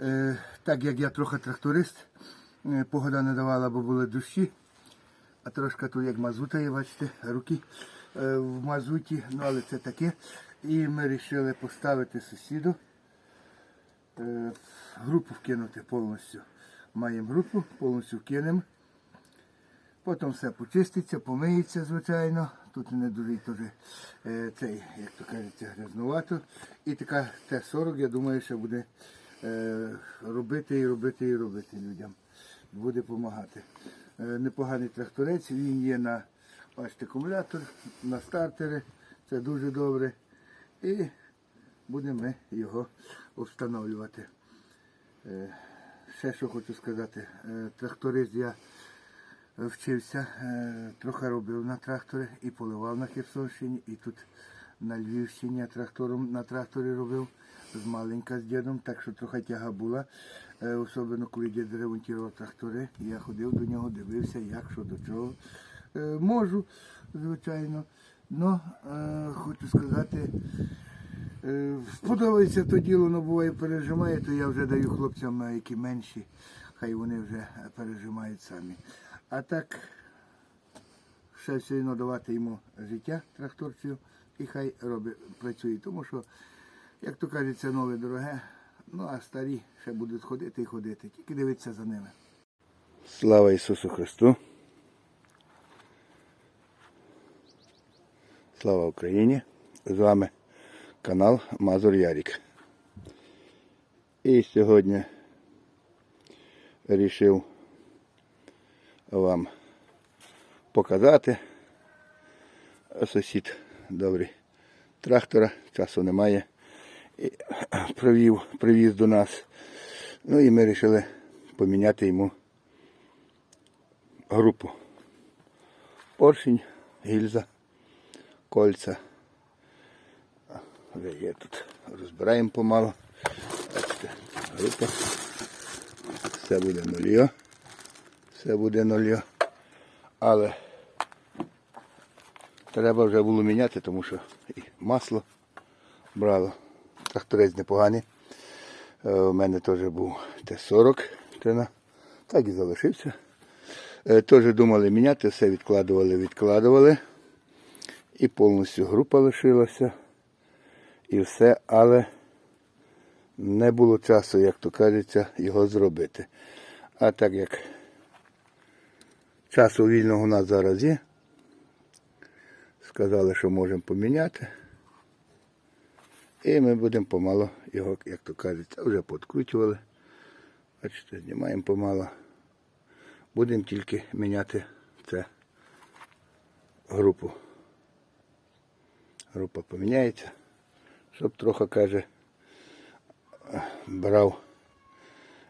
Е, так як я трохи тракторист, е, погода не давала, бо були дощі. А трошки тут як мазута є, бачите, руки е, в мазуті, ну але це таке. І ми вирішили поставити сусіду. Групу вкинути повністю. Маємо групу, повністю вкинемо. Потім все почиститься, помиється, звичайно. Тут не дуже теж е, цей, як то кажеться, грязнувато. І така Т-40, я думаю, що буде робити і робити і робити людям. Буде допомагати. Е, непоганий тракторець, він є на бачите, акумулятор, на стартери. Це дуже добре. І будемо ми його встановлювати. Е, ще що хочу сказати, е, тракторист я вчився, е, трохи робив на тракторі і поливав на Херсонщині, і тут на Львівщині трактором на тракторі робив з маленька з дідом, так що трохи тяга була. Е, Особливо коли дід ремонтував трактори, я ходив до нього, дивився, як що до чого. Е, Можу, звичайно. Но е, хочу сказати, Сподобається то діло, але буває пережимає, то я вже даю хлопцям, які менші, хай вони вже пережимають самі. А так, ще все одно давати йому життя тракторцю і хай робить, працює. Тому що, як то кажеться, нове дороге, ну а старі ще будуть ходити і ходити. Тільки дивитися за ними. Слава Ісусу Христу! Слава Україні! З вами канал Мазур Ярік. І сьогодні вирішив вам показати. Сусід добрий трактора, часу немає. І привів, привіз до нас. Ну і ми вирішили поміняти йому групу. Поршень, гільза, кольця. Вже є тут. Розбираємо помалу. Група. Все буде нульо. Все буде нульо. Але треба вже було міняти, тому що і масло брало. Тракторець непоганий. Е, У мене теж був Т-40. Так і залишився. Е, Теж думали міняти, все відкладували, відкладували. І повністю група лишилася і все, але не було часу, як то кажеться, його зробити. А так як часу вільного у нас зараз є, сказали, що можемо поміняти. І ми будемо помало його, як то кажеться, вже подкручували. Бачите, знімаємо помало. Будемо тільки міняти це групу. Група поміняється щоб трохи, каже, брав,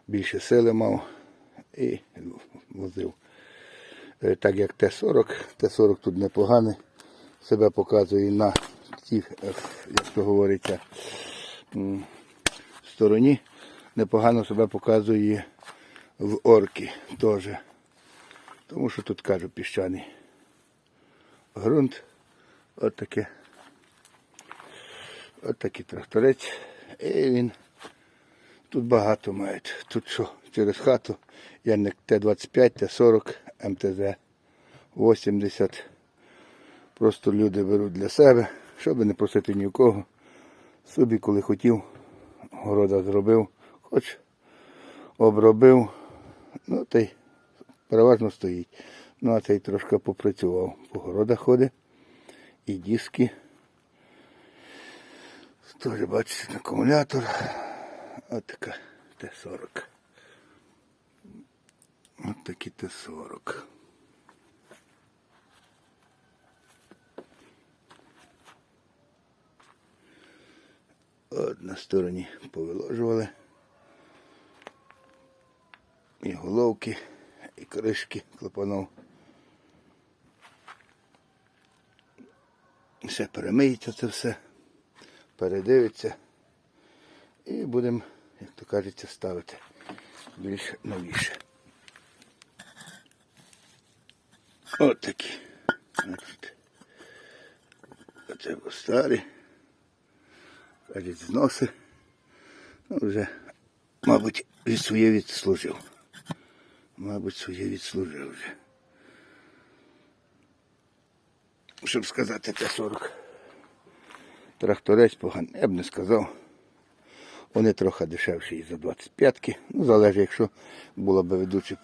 більше сили мав і возив. Е, Так як Т-40, Т-40 тут непоганий, себе показує на тій, е, як то говориться, стороні. Непогано себе показує в орки теж. Тому що тут кажу піщаний ґрунт. От таке. От такий тракторець. І він тут багато мають. Тут що, через хату Янник Т-25, Т-40, МТЗ 80. Просто люди беруть для себе, щоб не просити ні в кого. Собі, коли хотів, города зробив, хоч обробив, ну та й переважно стоїть. Ну а цей трошки попрацював. По городах ходить і диски. Теж бачите, акумулятор. Ось така Т-40. Ось такі Т-40. От на стороні повиложували. І головки, і кришки клапанов. Все перемиється це все передивиться і будемо, як то кажеться, ставити більш новіше. От такі. Оце був старий. Кажуть, зноси. Ну, вже мабуть, від своє відслужив. Мабуть, своє відслужив вже. Щоб сказати Т-40. Тракторець поганий, я б не сказав. Вони трохи дешевші і за 25-ки. Ну, залежить, якщо було б ведучий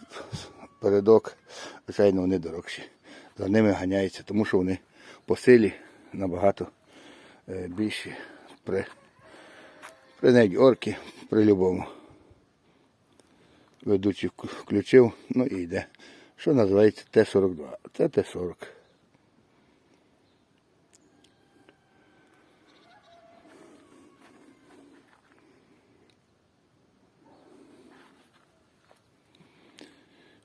передок, звичайно, вони дорогші. За ними ганяється, тому що вони по силі набагато е, більші при, при навіть орки, при любому. Ведучий включив, ну і йде. Що називається Т-42. Це Т-40.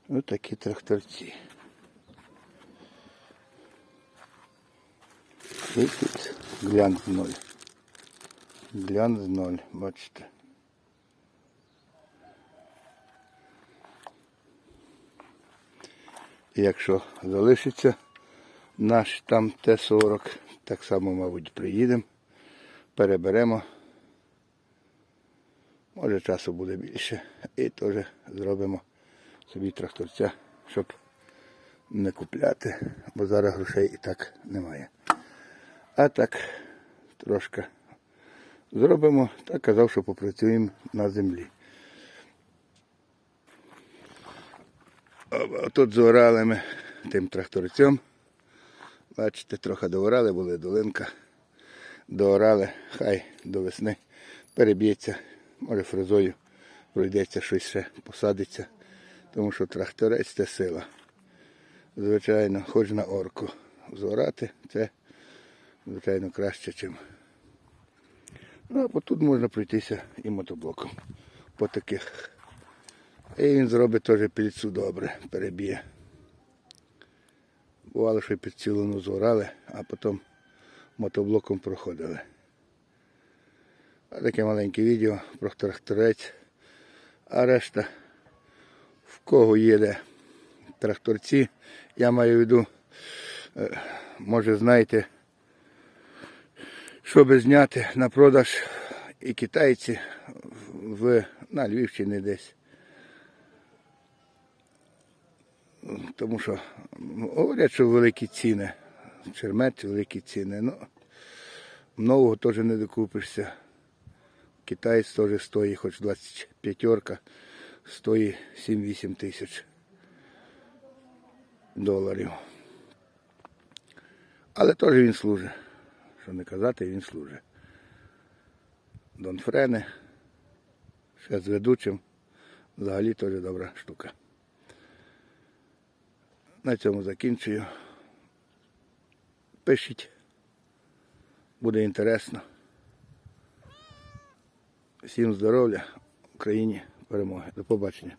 Ось такі тракторці. Тут глянц ноль. Глянц ноль, бачите. І якщо залишиться наш там Т-40, так само, мабуть, приїдемо, переберемо. Може часу буде більше. І теж зробимо собі тракторця, щоб не купляти, бо зараз грошей і так немає. А так трошки зробимо, так казав, що попрацюємо на землі. Тут зорали ми тим тракторцем. Бачите, трохи доорали, були долинка. Доорали, хай до весни переб'ється, може фрезою пройдеться, щось ще посадиться, тому що тракторець це сила. Звичайно, хоч на орку. Зорати це, звичайно, краще, ніж. Ну, а тут можна пройтися і мотоблоком по таких. І він зробить теж пільцю добре, переб'є. Бувало, що під цілину зорали, а потім мотоблоком проходили. А таке маленьке відео про тракторець. А решта, в кого їде тракторці, я маю в виду, е, може знаєте, щоб зняти на продаж і китайці в, на Львівщині десь. Тому що говорять, що великі ціни. Чермет великі ціни. Ну, нового теж не докупишся. Китаєць теж стоїть, хоч 25 стоїть 7-8 тисяч доларів. Але теж він служить. Що не казати, він служить. Дон Френе, ще з ведучим. Взагалі теж добра штука. На цьому закінчую. Пишіть. Буде інтересно. Всім здоров'я, Україні перемоги. До побачення.